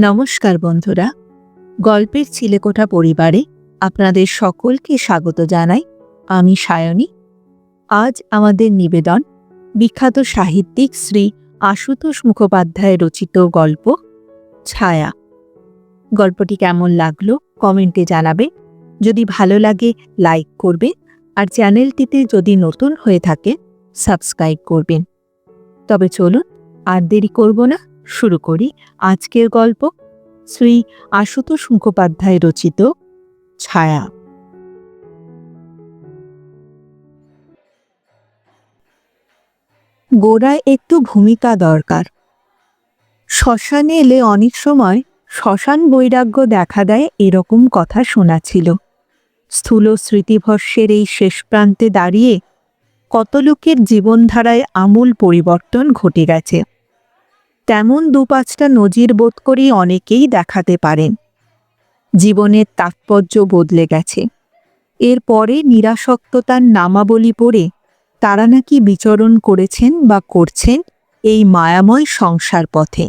নমস্কার বন্ধুরা, গল্পের চিলেকোঠা পরিবারে আপনাদের সকলকে স্বাগত জানাই আমি সায়নী। আজ আমাদের নিবেদন বিখ্যাত সাহিত্যিক শ্রী আশুতোষ মুখোপাধ্যায় রচিত গল্প ছায়া। গল্পটি কেমন লাগল কমেন্টে জানাবে যদি ভালো লাগে লাইক করবে আর চ্যানেলটিতে যদি নতুন হয়ে থাকে সাবস্ক্রাইব করবেন। তবে চলুন আর দেরি করব না। শুরু করি আজকের গল্প শ্রী আশুতোষ মুখোপাধ্যায় রচিত ছায়া। গোড়ায় একটু ভূমিকা দরকার। শ্মশানে এলে অনেক সময় শ্মশান বৈরাগ্য দেখা দেয় এরকম কথা শোনাছিল স্থূল স্মৃতিভস্যের এই শেষ প্রান্তে দাঁড়িয়ে কত লোকের জীবনধারায় আমূল পরিবর্তন ঘটে গেছে। তেমন দু পাঁচটা নজির বোধ করেই অনেকেই দেখাতে পারেন। জীবনের তাৎপর্য বদলে গেছে। এরপরে নিরাসক্ততার নামাবলী পড়ে তারা নাকি বিচরণ করেছেন বা করছেন এই মায়াময় সংসার পথে।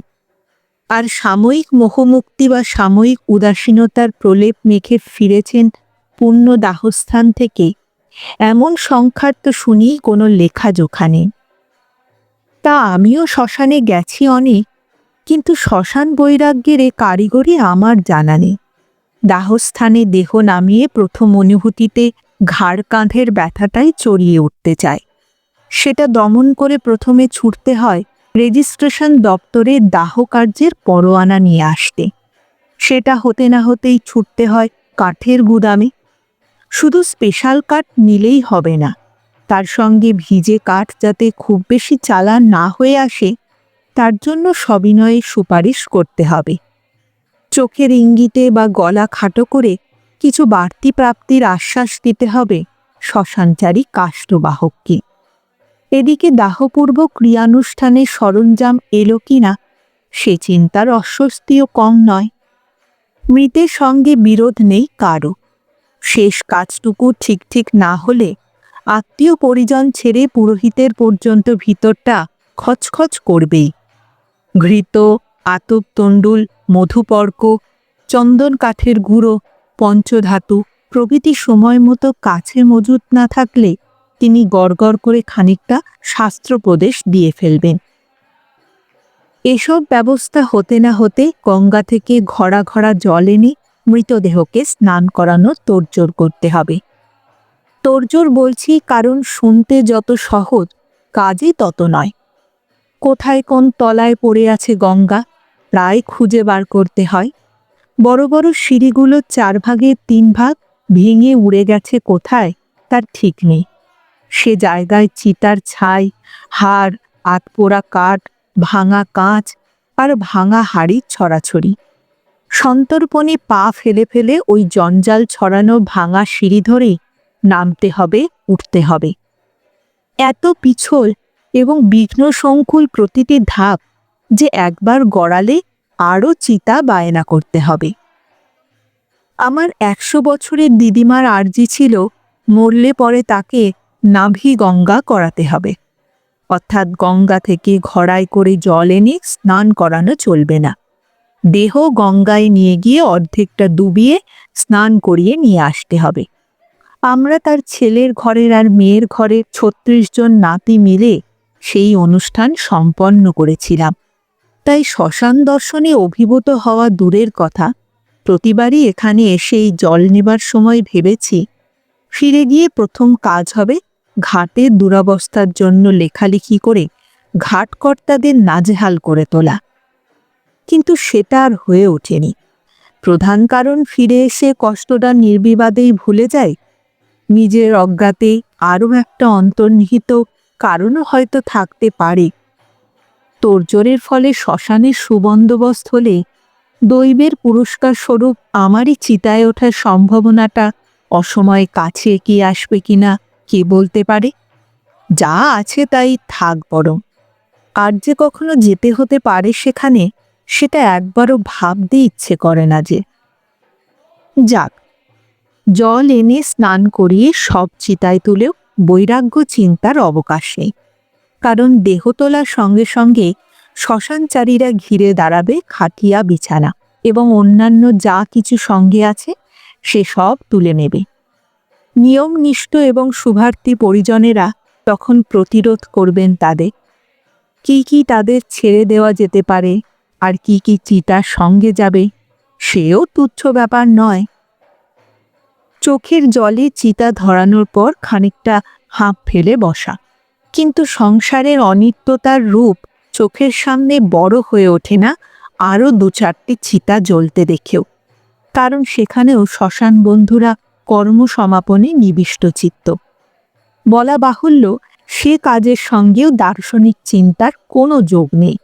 আর সাময়িক মোহমুক্তি বা সাময়িক উদাসীনতার প্রলেপ মেখে ফিরেছেন পূর্ণ দাহস্থান থেকে, এমন সংখ্যার তো শুনি কোনো লেখাজোখা নেই। তা আমিও শ্মশানে গেছি অনেক, কিন্তু শ্মশান বৈরাগ্যের এ কারিগরি আমার জানা নেই। দাহস্থানে দেহ নামিয়ে প্রথম অনুভূতিতে ঘাড় কাঁধের ব্যথাটাই চড়িয়ে উঠতে চায়। সেটা দমন করে প্রথমে ছুটতে হয় রেজিস্ট্রেশন দপ্তরে দাহ কার্যের পরোয়ানা নিয়ে আসতে। সেটা হতে না হতেই ছুটতে হয় কাঠের গুদামে। শুধু স্পেশাল কাঠ নিলেই হবে না। তার সঙ্গে ভিজে কাঠ যাতে খুব বেশি চালান না হয়ে আসে, তার জন্য সবিনয়ে সুপারিশ করতে হবে। চোখের ইঙ্গিতে বা গলা খাটো করে কিছু বাড়তি প্রাপ্তির আশ্বাস দিতে হবে শ্মশানচারী কাষ্ঠবাহককে। এদিকে দাহপূর্ব ক্রিয়ানুষ্ঠানের সরঞ্জাম এলো কিনা, সে চিন্তার অস্বস্তিও কম নয়। মৃতের সঙ্গে বিরোধ নেই কারও শেষ কাজটুকু ঠিক ঠিক না হলে আত্মীয় পরিজন ছেড়ে পুরোহিতের পর্যন্ত ভিতরটা খচখচ করবেই। ঘৃত, আতপ তণ্ডুল, মধুপর্ক, চন্দন কাঠের গুঁড়ো, পঞ্চধাতু প্রভৃতি সময় মতো কাছে মজুত না থাকলে তিনি গড়গড় করে খানিকটা শাস্ত্রোপদেশ দিয়ে ফেলবেন। এসব ব্যবস্থা হতে না হতে গঙ্গা থেকে ঘড়া ঘড়া জল এনে মৃতদেহকে স্নান করানো তোড়জোড় করতে হবে। তোড়জোড় বলছি, কারণ শুনতে যত সহজ, কাজই তত নয়। কোথায় কোন তলায় পড়ে আছে গঙ্গা, প্রায় খুঁজে বার করতে হয়। বড় বড় সিঁড়িগুলো চার ভাগের তিন ভাগ ভেঙে উড়ে গেছে কোথায়, তার ঠিক নেই। সে জায়গায় চিতার ছাই, হাড়, আতপোড়া কাঠ, ভাঙা কাঁচ আর ভাঙা হাড়ির ছড়াছড়ি। সন্তর্পণে পা ফেলে ফেলে ওই জঞ্জাল ছড়ানো ভাঙা সিঁড়ি ধরেই নামতে হবে, উঠতে হবে। এত পিছল এবং বিঘ্ন সংকুল প্রতিটি ধাপ যে একবার গড়ালে আরও চিতা বায়না করতে হবে। আমার একশো বছরের দিদিমার আর্জি ছিল, মরলে পরে তাকে নাভি গঙ্গা করাতে হবে। অর্থাৎ গঙ্গা থেকে ঘড়ায় করে জল এনে স্নান করানো চলবে না। দেহ গঙ্গায় নিয়ে গিয়ে অর্ধেকটা ডুবিয়ে স্নান করিয়ে নিয়ে আসতে হবে। আমরা তার ছেলের ঘরের আর মেয়ের ঘরের ছত্রিশ জন নাতি মিলে সেই অনুষ্ঠান সম্পন্ন করেছিলাম। তাই শ্মশান দর্শনে অভিভূত হওয়া দূরের কথা, প্রতিবারই এখানে এসে এই জল নেবার সময় ভেবেছি, ফিরে গিয়ে প্রথম কাজ হবে ঘাটের দুরাবস্থার জন্য লেখালেখি করে ঘাটকর্তাদের নাজেহাল করে তোলা। কিন্তু সেটা আর হয়ে ওঠেনি। প্রধান কারণ ফিরে এসে কষ্টটা নির্বিবাদেই ভুলে যায় নিজের অজ্ঞাতে আরও একটা অন্তর্নিহিত কারণও হয়তো থাকতে পারে। তোরজোরের ফলে শ্মশানের সুবন্দোবস্ত হলে দৈবের পুরস্কার স্বরূপ আমারই চিতায় ওঠার সম্ভাবনাটা অসময়ে কাছে এগিয়ে আসবে কিনা কে বলতে পারে? যা আছে তাই থাক বরং। আর যে কখনো যেতে হতে পারে সেখানে সেটা একবারও ভাবতে ইচ্ছে করে না যে। যাক জল এনে স্নান করিয়ে সব চিতায় তুলেও বৈরাগ্য চিন্তার অবকাশ কারণ দেহ তোলার সঙ্গে সঙ্গে শ্মশানচারীরা ঘিরে দাঁড়াবে খাটিয়া বিছানা এবং অন্যান্য যা কিছু সঙ্গে আছে, সে সব তুলে নেবে। নিয়মনিষ্ঠ এবং শুভার্থী পরিজনেরা তখন প্রতিরোধ করবেন তাদের। কি কি তাদের ছেড়ে দেওয়া যেতে পারে, আর কি কি চিতার সঙ্গে যাবে, সেও তুচ্ছ ব্যাপার নয়। চোখের জলে চিতা ধরানোর পর খানিকটা হাঁপ ফেলে বসা। কিন্তু সংসারের অনিত্যতার রূপ চোখের সামনে বড় হয়ে ওঠে না, আরও দু চারটি চিতা জ্বলতে দেখেও। কারণ সেখানেও শ্মশান বন্ধুরা কর্মসমাপনে নিবিষ্ট চিত্ত। বলা বাহুল্য, সে কাজের সঙ্গেও দার্শনিক চিন্তার কোনো যোগ নেই।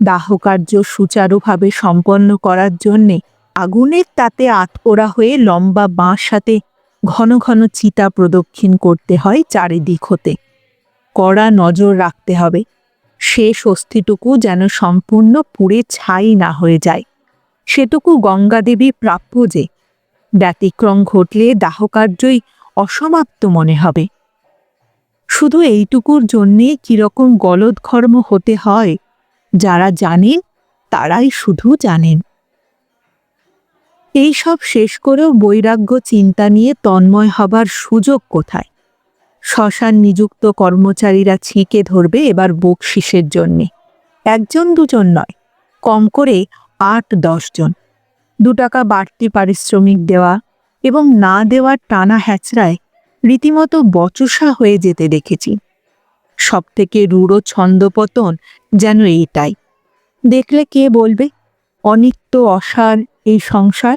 দাহকার্য সুচারুভাবে সম্পন্ন করার জন্যে আগুনের তাতে আটকোড়া হয়ে লম্বা বাঁশ সাথে ঘন ঘন চিতা প্রদক্ষিণ করতে হয় চারিদিক হতে। কড়া নজর রাখতে হবে। শেষ অস্থিটুকু যেন সম্পূর্ণ পুড়ে ছাই না হয়ে যায়। সেটুকু গঙ্গাদেবী প্রাপ্য যে, ব্যতিক্রম ঘটলে দাহকার্যই অসমাপ্ত মনে হবে। শুধু এইটুকুর জন্যে কীরকম গলদঘর্ম হতে হয়, যারা জানেন, তারাই শুধু জানেন। এই সব শেষ করেও বৈরাগ্য চিন্তা নিয়ে তন্ময় হবার সুযোগ কোথায়? শ্মশান নিযুক্ত কর্মচারীরা ছিঁকে ধরবে এবার বকশিসের জন্যে। একজন দুজন নয়, কম করে আট জন। দু টাকা বাড়তি পারিশ্রমিক দেওয়া এবং না দেওয়ার টানা হ্যাচড়ায় রীতিমতো বচসা হয়ে যেতে দেখেছি। সব থেকে রূঢ় ছন্দপতন যেন এইটাই। দেখলে কে বলবে? অনিত্য, অসার এই সংসার?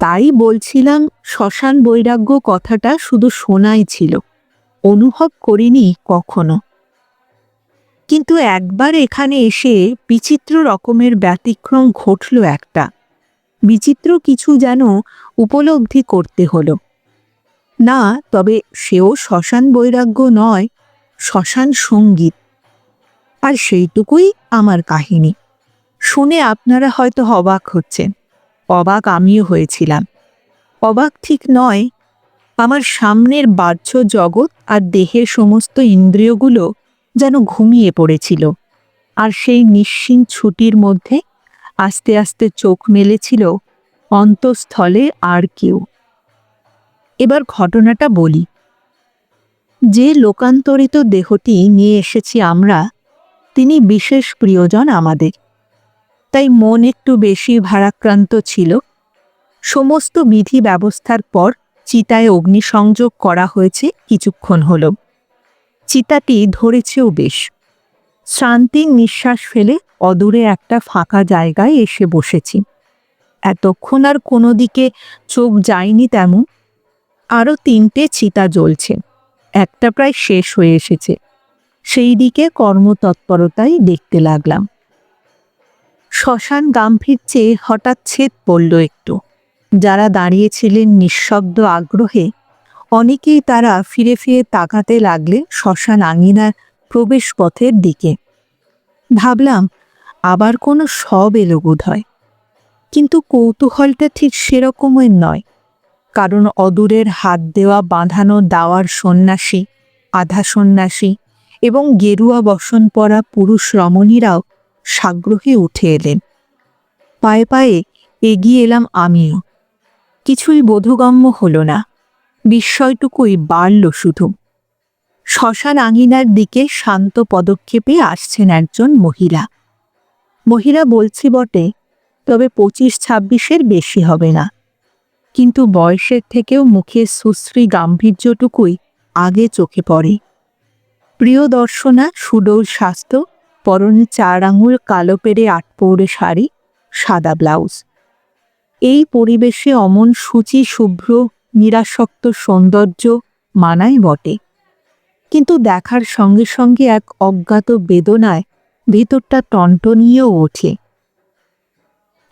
তাই বলছিলাম শ্মশান বৈরাগ্য কথাটা শুধু শোনাই ছিল। অনুভব করিনি কখনো। কিন্তু একবার এখানে এসে বিচিত্র রকমের ব্যতিক্রম ঘটল একটা। বিচিত্র কিছু যেন উপলব্ধি করতে হলো। না, তবে সেও শ্মশান বৈরাগ্য নয়, শ্মশান সংগীত। আর সেইটুকুই আমার কাহিনী। শুনে আপনারা হয়তো অবাক হচ্ছেন। অবাক আমিও হয়েছিলাম। অবাক ঠিক নয়, আমার সামনের বাহ্য জগৎ আর দেহের সমস্ত ইন্দ্রিয়গুলো যেন ঘুমিয়ে পড়েছিল। আর সেই নিশ্চিন ছুটির মধ্যে আস্তে আস্তে চোখ মেলেছিল অন্তঃস্থলে আর কেউ। এবার ঘটনাটা বলি। যে লোকান্তরিত দেহটি নিয়ে এসেছি আমরা, তিনি বিশেষ প্রিয়জন আমাদের। তাই মন একটু বেশি ভারাক্রান্ত ছিল। সমস্ত বিধি ব্যবস্থার পর চিতায় অগ্নিসংযোগ করা হয়েছে কিছুক্ষণ হল। চিতাটি ধরেছেও বেশ। শান্তির নিঃশ্বাস ফেলে অদূরে একটা ফাঁকা জায়গায় এসে বসেছি। এতক্ষণ আর কোনো দিকে চোখ যায়নি তেমন। আরও তিনটে চিতা জ্বলছে। একটা প্রায় শেষ হয়ে এসেছে। সেই দিকে কর্মতৎপরতাই দেখতে লাগলাম। শ্মশান গাম্ভীর চেয়ে হঠাৎ ছেদ পড়ল একটু। যারা দাঁড়িয়েছিলেন নিঃশব্দ আগ্রহে, অনেকেই তারা ফিরে ফিরে তাকাতে লাগলে শ্মশান আঙিনার প্রবেশ পথের দিকে। ভাবলাম, আবার কোনো সব এলো বোধ হয় কিন্তু কৌতূহলটা ঠিক সেরকমই নয়। কারণ অদূরের হাত দেওয়া বাঁধানো দাওয়ার সন্ন্যাসী, আধা সন্ন্যাসী এবং গেরুয়া বসন পরা পুরুষ রমণীরাও সাগ্রহে উঠে এলেন। পায়ে পায়ে এগিয়ে এলাম আমিও। কিছুই বোধগম্য হলো না। বিস্ময়টুকুই বাড়ল শুধু। শ্মশান আঙিনার দিকে শান্ত পদক্ষেপে আসছেন একজন মহিলা। মহিলা বলছি বটে, তবে পঁচিশ ছাব্বিশের বেশি হবে না। কিন্তু বয়সের থেকেও মুখের সুশ্রী গাম্ভীর্যটুকুই আগে চোখে পড়ে। প্রিয় দর্শনা সুডৌল স্বাস্থ্য পরনে চার আঙুল কালো পেরে আট পৌড়ে শাড়ি, সাদা ব্লাউজ। এই পরিবেশে অমন সূচি, শুভ্র, নিরাসক্ত সৌন্দর্য মানায় বটে। কিন্তু দেখার সঙ্গে সঙ্গে এক অজ্ঞাত বেদনায় ভেতরটা টনটনিয়েও ওঠে।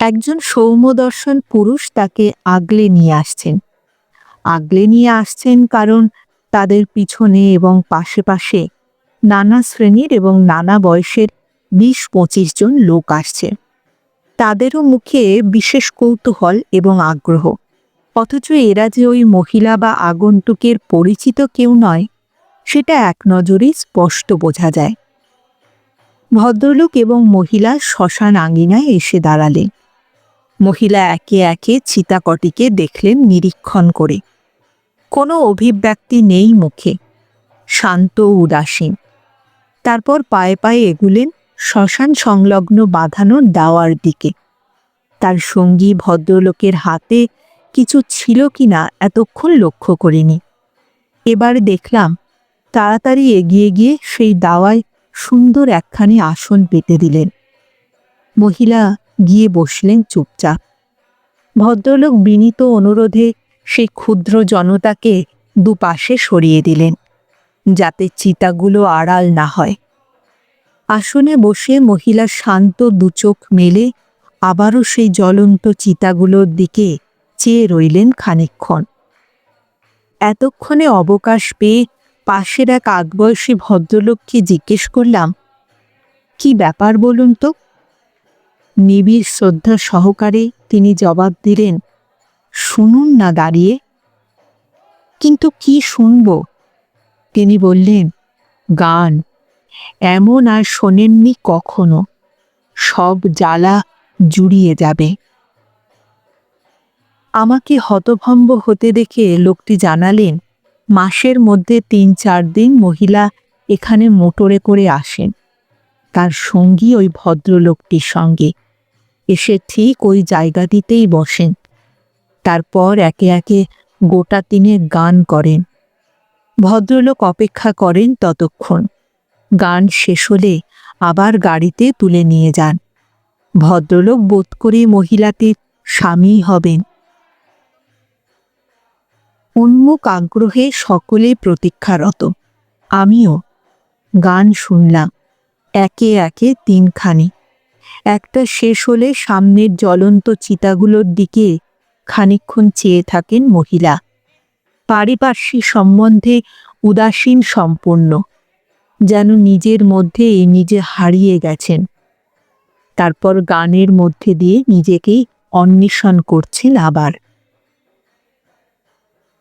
একজন সৌম্যদর্শন পুরুষ তাকে আগলে নিয়ে আসছেন। আগলে নিয়ে আসছেন কারণ তাদের পিছনে এবং পাশে পাশে নানা শ্রেণির এবং নানা বয়সের বিশ পঁচিশ জন লোক আসছে। তাদেরও মুখে বিশেষ কৌতূহল এবং আগ্রহ। অথচ এরা যে ওই মহিলা বা আগন্তুকের পরিচিত কেউ নয়, সেটা এক নজরেই স্পষ্ট বোঝা যায়। ভদ্রলোক এবং মহিলা শ্মশান আঙিনায় এসে দাঁড়ালেন। মহিলা একে একে চিতাকটিকে দেখলেন নিরীক্ষণ করে। কোনো অভিব্যক্তি নেই মুখে। শান্ত, উদাসীন। তারপর পায়ে পায়ে এগুলেন শ্মশান সংলগ্ন বাঁধানো দাওয়ার দিকে। তার সঙ্গী ভদ্রলোকের হাতে কিছু ছিল কিনা এতক্ষণ লক্ষ্য করিনি। এবার দেখলাম, তাড়াতাড়ি এগিয়ে গিয়ে সেই দাওয়ায় সুন্দর একখানি আসন পেতে দিলেন। মহিলা গিয়ে বসলেন চুপচাপ। ভদ্রলোক বিনীত অনুরোধে সেই ক্ষুদ্র জনতাকে দুপাশে সরিয়ে দিলেন। যাতে চিতাগুলো আড়াল না হয়। আসনে বসে মহিলা শান্ত দুচোখ মেলে আবারও সেই জ্বলন্ত চিতাগুলোর দিকে চেয়ে রইলেন খানিকক্ষণ। এতক্ষণে অবকাশ পেয়ে পাশের এক আগবয়সী ভদ্রলোককে জিজ্ঞেস করলাম, কি ব্যাপার বলুন তো? নিবিড় শ্রদ্ধা সহকারে তিনি জবাব দিলেন, শুনুন না দাঁড়িয়ে। কিন্তু কি শুনব? তিনি বললেন, গান, এমন আর শোনেননি কখনো। সব জ্বালা জুড়িয়ে যাবে। আমাকে হতভম্ব হতে দেখে লোকটি জানালেন, মাসের মধ্যে তিন চার দিন মহিলা এখানে মোটরে করে আসেন। তার সঙ্গী ওই ভদ্রলোকটির সঙ্গে। এসে ঠিক ওই জায়গাটিতেই বসেন। তারপর একে একে গোটা তিনে গান করেন। ভদ্রলোক অপেক্ষা করেন ততক্ষণ। গান শেষ হলে আবার গাড়িতে তুলে নিয়ে যান। ভদ্রলোক বোধ করে মহিলাটির স্বামী হবেন। উন্মুখ আগ্রহে সকলে প্রতীক্ষারত। আমিও গান শুনলাম। একে একে তিনখানি। একটা শেষ হলে সামনের জ্বলন্ত চিতাগুলোর দিকে খানিকক্ষণ চেয়ে থাকেন মহিলা। পারিপার্শ্বিক সম্বন্ধে উদাসীন সম্পূর্ণ, যেন নিজের মধ্যে নিজে হারিয়ে গেছেন। তারপর গানের মধ্যে দিয়ে নিজেকেই অন্বেষণ করছেন আবার।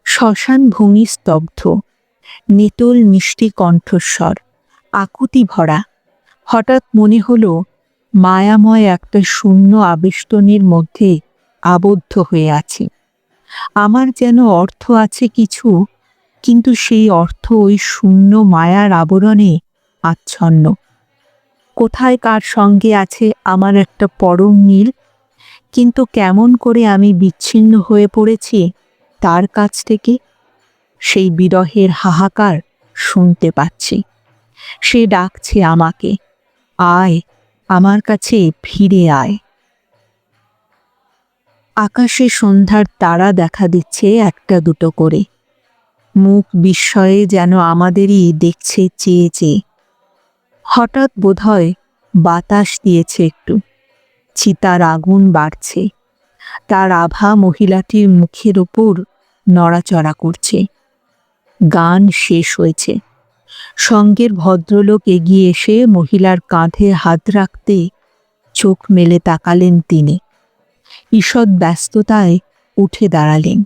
শ্মশান ভূমি স্তব্ধ, নেতল মিষ্টি কণ্ঠস্বর, আকুতি ভরা। হঠাৎ মনে হলো, মায়াময় একটা শূন্য আবেষ্টনীর মধ্যে আবদ্ধ হয়ে আছি। আমার যেন অর্থ আছে কিছু, কিন্তু সেই অর্থ ওই শূন্য মায়ার আবরণে আচ্ছন্ন। কোথায় কার সঙ্গে আছে আমার একটা পরম নীল? কিন্তু কেমন করে আমি বিচ্ছিন্ন হয়ে পড়েছি তার কাছ থেকে? সেই বিরহের হাহাকার শুনতে পাচ্ছি। সে ডাকছে আমাকে, আয়, আমার কাছে ফিরে আয়। আকাশে সন্ধ্যার তারা দেখা দিচ্ছে একটা দুটো করে। মুখ বিস্ময়ে যেন আমাদেরই দেখছে চেয়ে চেয়ে। হঠাৎ বোধহয় বাতাস দিয়েছে একটু। চিতার আগুন বাড়ছে। তার আভা মহিলাটির মুখের ওপর নড়াচড়া করছে। গান শেষ হয়েছে। সঙ্গের ভদ্রলোক এগিয়ে এসে মহিলার কাঁধে হাত রাখতে চোখ মেলে তাকালেন তিনি। ঈষৎ ব্যস্ততায় উঠে দাঁড়ালেন।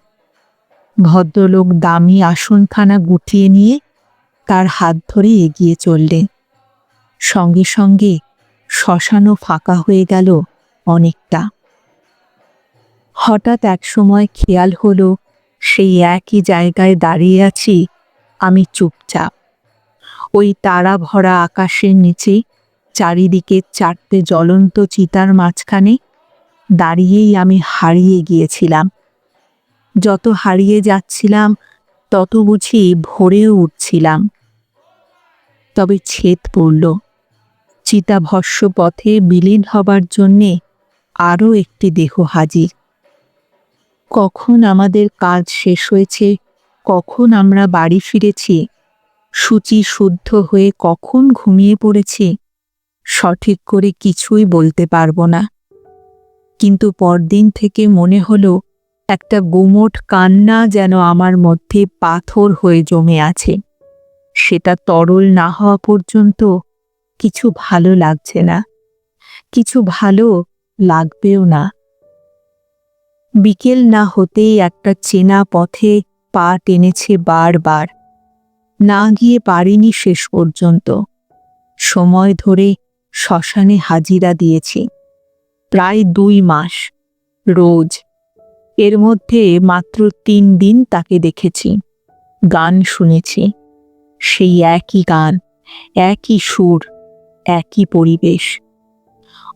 ভদ্রলোক দামি আসনখানা গুটিয়ে নিয়ে তার হাত ধরে এগিয়ে চললেন। সঙ্গে সঙ্গে শ্মশানও ফাঁকা হয়ে গেল অনেকটা। হঠাৎ এক সময় খেয়াল হলো, সেই একই জায়গায় দাঁড়িয়ে আছি আমি চুপচাপ। ওই তারা ভরা আকাশের নিচে চারিদিকে চারটে জ্বলন্ত চিতার মাঝখানে দাঁড়িয়েই আমি হারিয়ে গিয়েছিলাম। যত হারিয়ে যাচ্ছিলাম, তত বুঝি ভরেও উঠছিলাম। তবে ছেদ পড়ল। চিতাভস্য পথে বিলীন হবার জন্যে আরও একটি দেহ হাজির। কখন আমাদের কাজ শেষ হয়েছে, কখন আমরা বাড়ি ফিরেছি, সূচি শুদ্ধ হয়ে কখন ঘুমিয়ে পড়েছি, সঠিক করে কিছুই বলতে পারব না। কিন্তু পরদিন থেকে মনে হলো, একটা গুমোট কান্না যেন আমার মধ্যে পাথর হয়ে জমে আছে। সেটা তরল না হওয়া পর্যন্ত কিছু ভালো লাগছে না। কিছু ভালো লাগবেও না। বিকেল না হতেই একটা চেনা পথে পা টেনেছে বারবার। না গিয়ে পারিনি শেষ পর্যন্ত। সময় ধরে শ্মশানে হাজিরা দিয়েছি। প্রায় দুই মাস, রোজ। এর মধ্যে মাত্র তিন দিন তাকে দেখেছি, গান শুনেছি। সেই একই গান, একই সুর, একই পরিবেশ।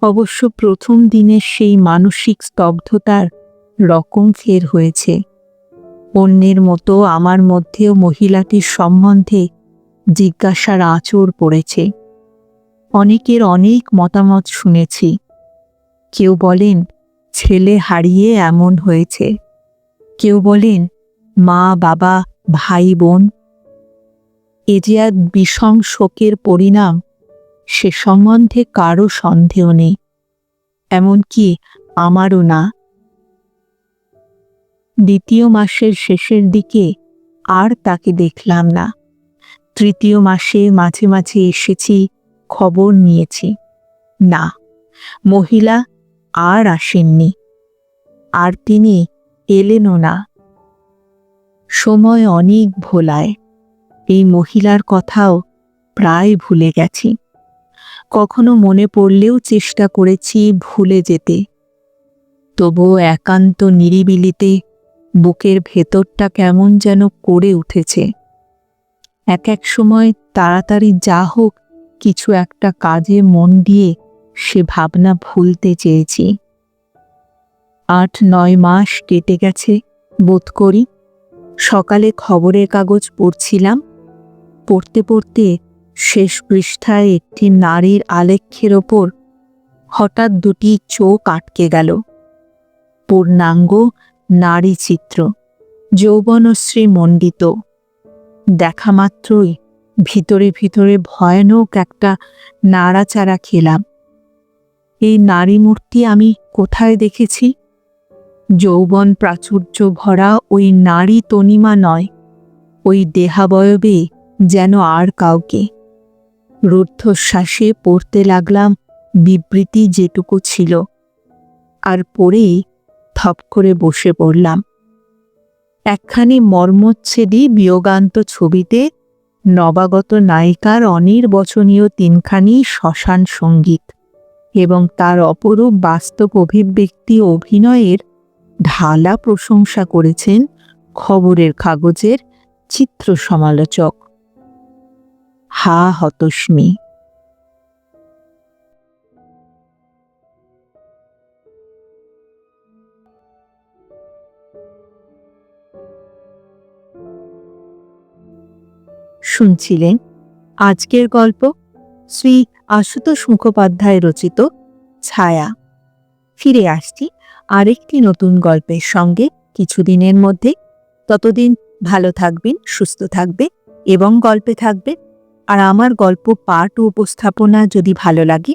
অবশ্য প্রথম দিনের সেই মানসিক স্তব্ধতার রকম ফের হয়েছে। অন্যের মতো আমার মধ্যেও মহিলাটির সম্বন্ধে জিজ্ঞাসার আঁচড় পড়েছে। অনেকের অনেক মতামত শুনেছি। কেউ বলেন, ছেলে হারিয়ে এমন হয়েছে। কেউ বলেন, মা, বাবা, ভাই, বোন। এ যে এক বিষম শোকের পরিণাম, সে সম্বন্ধে কারও সন্দেহ নেই, এমনকি আমারও না। দ্বিতীয় মাসের শেষের দিকে আর তাকে দেখলাম না। তৃতীয় মাসে মাঝে মাঝে এসেছি, খবর নিয়েছি। না, মহিলা আর আসেননি। আর তিনি এলেনও না। সময় অনেক ভোলায়। এই মহিলার কথাও প্রায় ভুলে গেছি। কখনো মনে পড়লেও চেষ্টা করেছি ভুলে যেতে। তবুও একান্ত নিরিবিলিতে বুকের ভেতরটা কেমন যেন করে উঠেছে। এক এক সময় তাড়াতাড়ি যা হোক, কিছু একটা কাজে মন দিয়ে সে ভাবনা ভুলতে চেয়েছি। আট, নয় মাস কেটে গেছে, বোধ করি। সকালে খবরের কাগজ পড়ছিলাম। পড়তে পড়তে শেষ পৃষ্ঠায় একটি নারীর আলেখ্যের ওপর হঠাৎ দুটি চোখ আটকে গেল। পূর্ণাঙ্গ নারী চিত্র, যৌবনশ্রী মণ্ডিত। দেখা মাত্রই ভিতরে ভিতরে ভয়ানক একটা নাড়াচাড়া খেলাম। এই নারী মূর্তি আমি কোথায় দেখেছি? যৌবন প্রাচুর্য ভরা ওই নারী তনিমা নয়, ওই দেহাবয়বে যেন আর কাউকে। রুদ্ধশ্বাসে পড়তে লাগলাম বিবৃতি যেটুকু ছিল, আর পরেই থপ করে বসে পড়লাম। একখানি মর্মচ্ছেদী বিয়োগান্ত ছবিতে নবাগত নায়িকার অনির্বচনীয় তিনখানি শ্মশান সংগীত। এবং তার অপরূপ বাস্তব অভিব্যক্তি অভিনয়ের ঢালা প্রশংসা করেছেন খবরের কাগজের চিত্র সমালোচক। হা হতস্মি শুনছিলেন আজকের গল্প শ্রী আশুতোষ মুখোপাধ্যায় রচিত ছায়া। ফিরে আসছি আরেকটি নতুন গল্পের সঙ্গে কিছুদিনের মধ্যে। ততদিন ভালো থাকবেন, সুস্থ থাকবে এবং গল্পে থাকবে আর আমার গল্প পাঠ ও উপস্থাপনা যদি ভালো লাগে,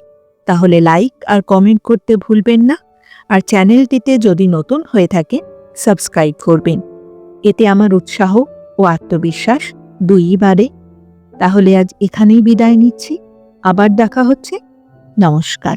তাহলে লাইক আর কমেন্ট করতে ভুলবেন না। আর চ্যানেলটিতে যদি নতুন হয়ে থাকে, সাবস্ক্রাইব করবেন। এতে আমার উৎসাহ ও আত্মবিশ্বাস দুই বাড়ে তাহলে আজ এখানেই বিদায় নিচ্ছি। আবার দেখা হচ্ছে। নমস্কার।